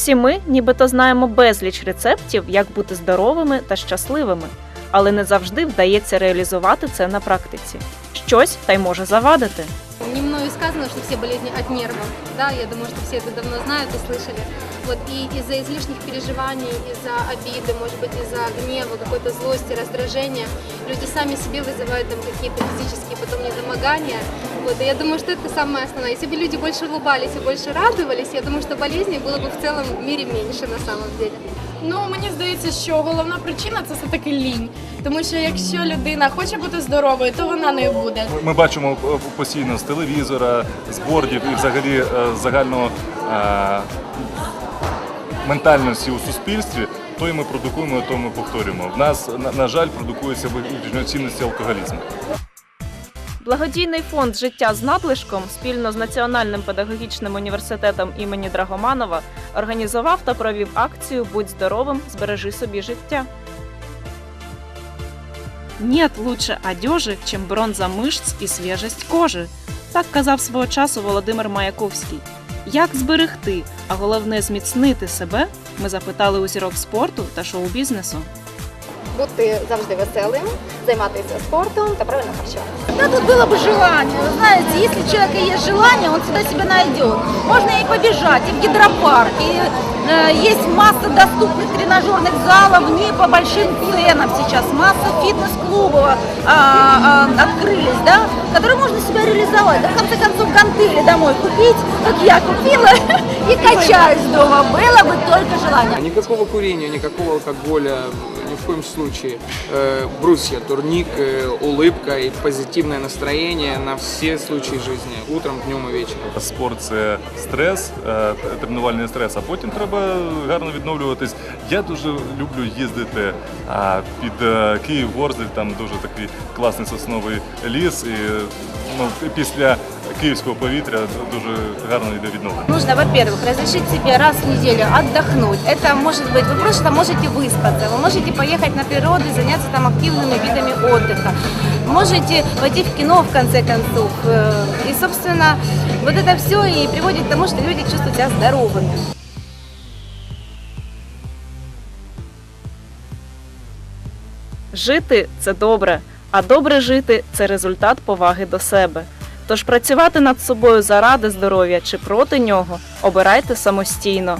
Всі ми нібито знаємо безліч рецептів, як бути здоровими та щасливими, але не завжди вдається реалізувати це на практиці. Щось та й може завадити. Не мною сказано, что все болезни от нервов. Да, я думаю, что все это давно знают и слышали. Вот, и из-за излишних переживаний, из-за обиды, может быть, из-за гнева, какой-то злости, раздражения, люди сами себе вызывают там какие-то физические потом недомогания. Вот, и я думаю, что это самое основное. Если бы люди больше улыбались и больше радовались, я думаю, что болезней было бы в целом мире меньше на самом деле. Ну мені здається, що головна причина це все таки лінь. Тому що якщо людина хоче бути здоровою, то вона нею буде. Ми- Ми бачимо е, постійно з телевізора, з бордів і взагалі е, загального е, ментальності у суспільстві. То і ми продукуємо, то ми повторюємо. В нас, на, на жаль, продукується виключно цінності алкоголізму. Благодійний фонд Життя з надлишком спільно з Національним педагогічним університетом імені Драгоманова організував та провів акцію Будь здоровим, збережи собі життя. Нет лучше одежи, чем бронза мышц і свіжість кожи. Так казав свого часу Володимир Маяковський. Як зберегти, а головне зміцнити себе, ми запитали у зірок спорту та шоу-бізнесу. Бути завжди веселим, займатися спортом та правильно харчуватися. Да тут было бы желание. Вы знаете, если у человека есть желание, он всегда себя найдет. Можно и побежать, и в гидропарк, и э, есть масса доступных тренажерных залов не по большим ценам сейчас. Масса фитнес-клубов а, а, открылись, да, которые можно себя реализовать. Да, в конце концов, гантели домой купить, как я купила, и качаюсь дома. Было бы только желание. Никакого курения, никакого алкоголя, ни в коем случае. Э, брусья, турник, э, улыбка и позитивное настроение на все случаи жизни. Утром, днем и вечером. Спорт це стрес, е, тренувальний стрес, а потім треба гарно відновлюватись. Я дуже люблю їздити а, під е, Київ, Ворзель, там дуже такий класний сосновий ліс. І ну, після київського повітря дуже гарно йде відновлення. Нужно, во-первых, разрешить себе раз в неделю отдохнуть. Это может быть, вы просто можете выспаться, вы можете поехать на природу и заняться там активными видами отдыха. Можете пойти в кино, в конце концов. Э, И, собственно, вот это все и приводит к тому, что люди чувствуют себя здоровыми. Жити це добре, а добре жити це результат поваги до себе. Тож працювати над собою заради здоров'я чи проти нього обирайте самостійно.